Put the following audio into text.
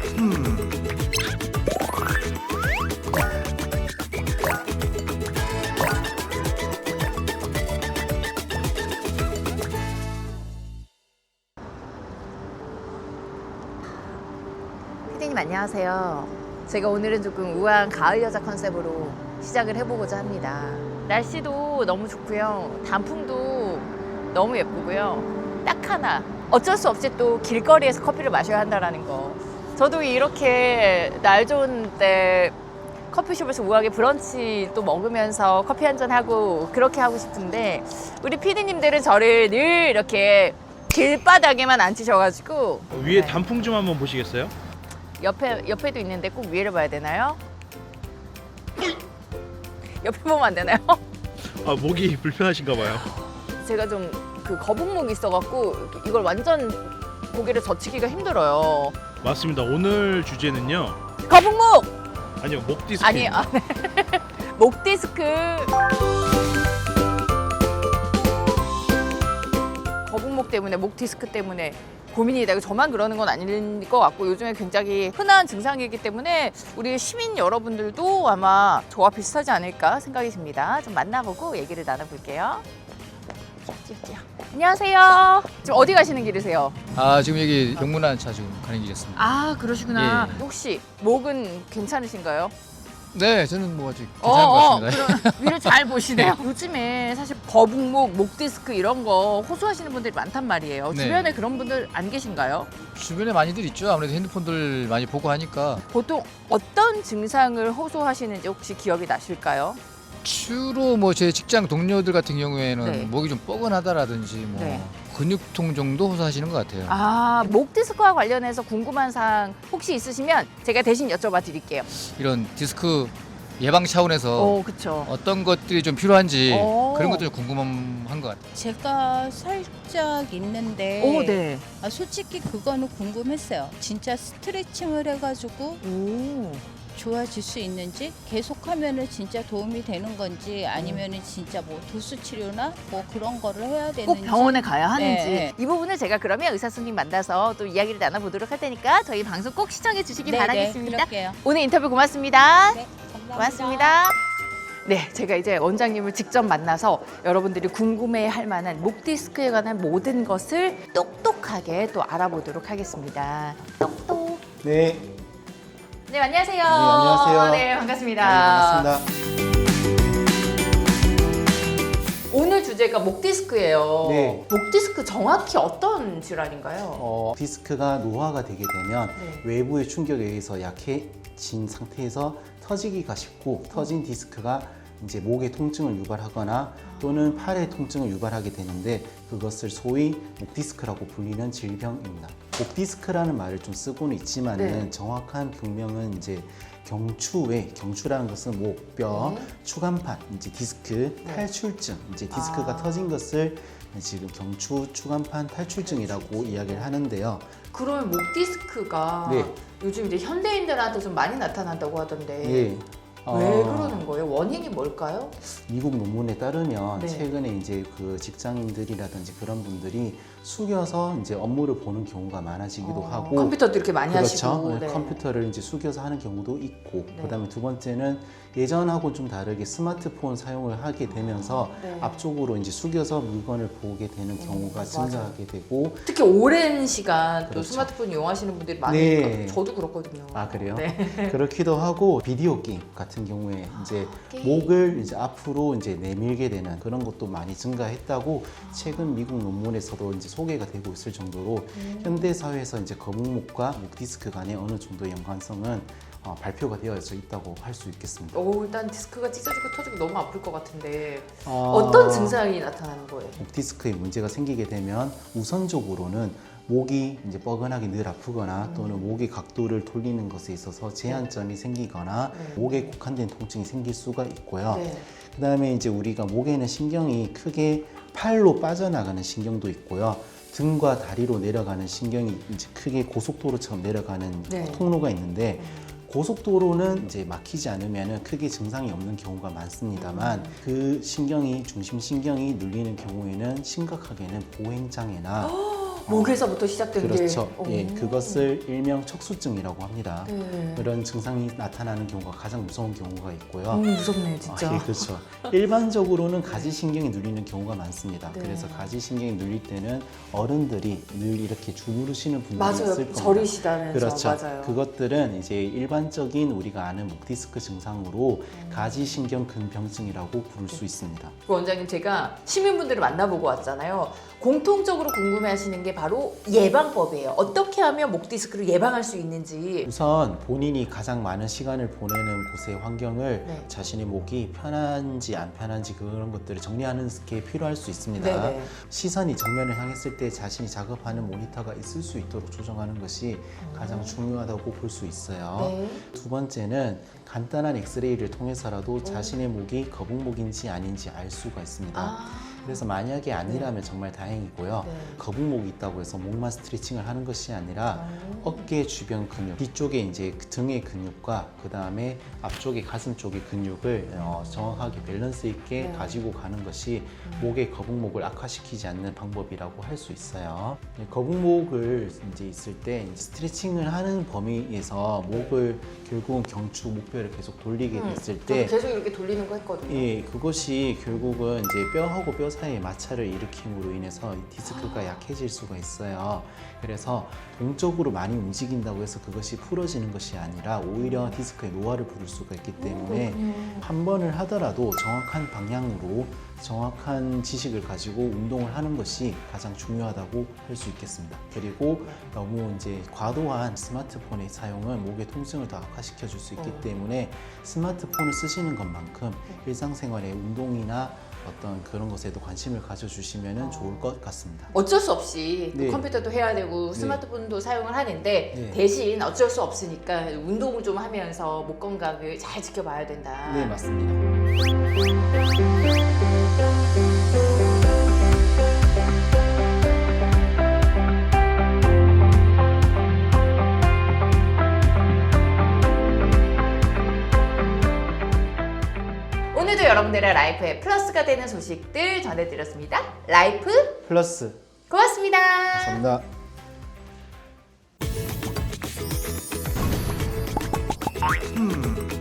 피디님 안녕하세요. 제가 오늘은 조금 우아한 가을 여자 컨셉으로 시작을 해보고자 합니다. 날씨도 너무 좋고요. 단풍도 너무 예쁘고요. 딱 하나. 어쩔 수 없이 또 길거리에서 커피를 마셔야 한다라는 거. 저도 이렇게 날 좋은 때 커피숍에서 우아하게 브런치 또 먹으면서 커피 한 잔 하고 그렇게 하고 싶은데 우리 피디님들은 저를 늘 이렇게 길바닥에만 앉히셔가지고 위에 네. 단풍 좀 한번 보시겠어요? 옆에 옆에도 있는데 꼭 위를 봐야 되나요? 옆에 보면 안 되나요? 아 목이 불편하신가 봐요. 제가 좀 그 거북목이 있어갖고 이걸 완전 고개를 젖히기가 힘들어요. 맞습니다. 오늘 주제는요. 거북목 아니요 목 디스크. 아니 아, 네. 목 디스크. 거북목 때문에 목 디스크 때문에 고민이다. 이거 저만 그러는 건 아닐 것 같고 요즘에 굉장히 흔한 증상이기 때문에 우리 시민 여러분들도 아마 저와 비슷하지 않을까 생각이 듭니다. 좀 만나보고 얘기를 나눠볼게요. 안녕하세요. 지금 어디 가시는 길이세요? 아 지금 여기 용문안 차 지금 가는 길이었습니다. 아 그러시구나. 예. 혹시 목은 괜찮으신가요? 네, 저는 뭐 아직 어, 괜찮은 것 어, 같습니다. 그럼 위를 잘 보시네요. 요즘에 사실 거북목, 목 디스크 이런 거 호소하시는 분들이 많단 말이에요. 네. 주변에 그런 분들 안 계신가요? 주변에 많이들 있죠. 아무래도 핸드폰들 많이 보고 하니까 보통 어떤 증상을 호소하시는지 혹시 기억이 나실까요? 주로 뭐 제 직장 동료들 같은 경우에는 네. 목이 좀 뻐근하다라든지 뭐 네. 근육통 정도 호소하시는 것 같아요. 아, 목 디스크와 관련해서 궁금한 사항 혹시 있으시면 제가 대신 여쭤봐 드릴게요. 이런 디스크 예방 차원에서 오, 그쵸. 어떤 것들이 좀 필요한지 오. 그런 것들 궁금한 것 같아요. 제가 살짝 있는데 오, 네. 아, 솔직히 그거는 궁금했어요. 진짜 스트레칭을 해가지고 오. 좋아질 수 있는지 계속하면은 진짜 도움이 되는 건지 아니면은 진짜 뭐 도수 치료나 뭐 그런 거를 해야 되는지 꼭 병원에 가야 하는지 네. 이 부분을 제가 그러면 의사 선생님 만나서 또 이야기를 나눠보도록 할 테니까 저희 방송 꼭 시청해 주시기 네, 바라겠습니다. 네, 그럴게요. 오늘 인터뷰 고맙습니다. 네. 고맙습니다. 네, 제가 이제 원장님을 직접 만나서 여러분들이 궁금해할 만한 목 디스크에 관한 모든 것을 똑똑하게 또 알아보도록 하겠습니다. 똑똑. 네, 네, 안녕하세요. 네, 안녕하세요. 네, 네, 반갑습니다. 반갑습니다. 오늘 주제가 목 디스크예요. 네. 목 디스크 정확히 어떤 질환인가요? 어, 디스크가 노화가 되게 되면 네. 외부의 충격에 의해서 약해진 상태에서 터지기가 쉽고 터진 디스크가 이제 목의 통증을 유발하거나 또는 팔의 통증을 유발하게 되는데 그것을 소위 목 디스크라고 불리는 질병입니다. 목 디스크라는 말을 좀 쓰고는 있지만은 네. 정확한 병명은 이제 경추외, 경추라는 것은 목, 뼈, 네. 추간판, 이제 디스크, 네. 탈출증, 이제 디스크가 아. 터진 것을 지금 경추 추간판 탈출증이라고 이야기를 하는데요. 그러면 목 디스크가 네. 요즘 이제 현대인들한테 좀 많이 나타난다고 하던데 예. 왜 어, 그러는 거예요? 원인이 뭘까요? 미국 논문에 따르면 네. 최근에 이제 그 직장인들이라든지 그런 분들이 숙여서 이제 업무를 보는 경우가 많아지기도 어, 하고 컴퓨터도 이렇게 많이 그렇죠. 하시고 네, 컴퓨터를 이제 숙여서 하는 경우도 있고 네. 그다음에 두 번째는 예전하고 좀 다르게 스마트폰 사용을 하게 되면서 네. 앞쪽으로 이제 숙여서 물건을 보게 되는 경우가 맞아요. 증가하게 되고 특히 오랜 시간 또 그렇죠. 스마트폰 이용하시는 분들이 많으니까 네. 저도 그렇거든요. 아 그래요? 네. 그렇기도 하고 비디오 게임 같은 경우에 이제 게임. 목을 이제 앞으로 이제 내밀게 되는 그런 것도 많이 증가했다고 최근 미국 논문에서도 이제 소개가 되고 있을 정도로 음. 현대 사회에서 이제 거북목과 목 디스크 간의 어느 정도의 연관성은 어, 발표가 되어져 있다고 할 수 있겠습니다. 오, 일단 디스크가 찢어지고 터지고 너무 아플 것 같은데 어, 어떤 증상이 나타나는 거예요? 목 디스크에 문제가 생기게 되면 우선적으로는 목이 이제 뻐근하게 늘 아프거나 또는 목의 각도를 돌리는 것에 있어서 제한점이 생기거나 네. 목에 국한된 통증이 생길 수가 있고요. 네. 그 다음에 이제 우리가 목에는 신경이 크게 팔로 빠져나가는 신경도 있고요. 등과 다리로 내려가는 신경이 이제 크게 고속도로처럼 내려가는 네. 통로가 있는데 고속도로는 이제 막히지 않으면 크게 증상이 없는 경우가 많습니다만 그 신경이 중심 신경이 눌리는 경우에는 심각하게는 보행 장애나 목에서부터 시작된 그렇죠. 게. 예, 오. 그것을 일명 척수증이라고 합니다. 네. 그런 증상이 나타나는 경우가 가장 무서운 경우가 있고요. 음, 무섭네 진짜. 아, 예, 그렇죠. 일반적으로는 가지신경이 눌리는 경우가 많습니다. 네. 그래서 가지신경이 눌릴 때는 어른들이 늘 이렇게 주무르시는 분들이 있을 맞아요. 겁니다. 저리시다면서 그렇죠. 맞아요. 그것들은 이제 일반적인 우리가 아는 목 디스크 증상으로 음. 가지신경 근병증이라고 부를 수 있습니다. 그 원장님 제가 시민분들을 만나보고 왔잖아요. 공통적으로 궁금해하시는 게 바로 예방법이에요. 어떻게 하면 목 디스크를 예방할 수 있는지. 우선 본인이 가장 많은 시간을 보내는 곳의 환경을 네. 자신의 목이 편한지 안 편한지 그런 것들을 정리하는 게 필요할 수 있습니다. 네네. 시선이 정면을 향했을 때 자신이 작업하는 모니터가 있을 수 있도록 조정하는 것이 가장 중요하다고 볼 수 있어요. 네. 두 번째는 간단한 엑스레이를 통해서라도 자신의 목이 거북목인지 아닌지 알 수가 있습니다. 아. 그래서 만약에 아니라면 정말 다행이고요. 네. 거북목이 있다고 해서 목만 스트레칭을 하는 것이 아니라 어깨 주변 근육, 뒤쪽에 이제 그 등의 근육과 그 다음에 앞쪽에 가슴 쪽의 근육을 어, 정확하게 밸런스 있게 네. 가지고 가는 것이 목의 거북목을 악화시키지 않는 방법이라고 할 수 있어요. 이 거북목을 이제 있을 때 스트레칭을 하는 범위에서 목을 결국은 경추, 목뼈를 계속 돌리게 음, 됐을 때 계속 이렇게 돌리는 거 했거든요. 예, 그것이 결국은 이제 뼈하고 뼈 사이 에 마찰을 일으킴으로 인해서 이 디스크가 약해질 수가 있어요. 그래서 동적으로 많이 움직인다고 해서 그것이 풀어지는 것이 아니라 오히려 디스크의 노화를 부를 수가 있기 때문에 한 번을 하더라도 정확한 방향으로 정확한 지식을 가지고 운동을 하는 것이 가장 중요하다고 할 수 있겠습니다. 그리고 너무 이제 과도한 스마트폰의 사용은 목의 통증을 더 악화시켜 줄 수 있기 어. 때문에 스마트폰을 쓰시는 것만큼 일상생활의 운동이나 어떤 그런 것에도 관심을 가져주시면 좋을 것 같습니다. 어쩔 수 없이 또 네. 컴퓨터도 해야 되고 스마트폰도 사용을 하는데 네. 대신 어쩔 수 없으니까 운동을 좀 하면서 목 건강을 잘 지켜봐야 된다. 네, 맞습니다. 여러분들의 라이프에 플러스가 되는 소식들 전해드렸습니다. 라이프 플러스 고맙습니다. 감사합니다. 음.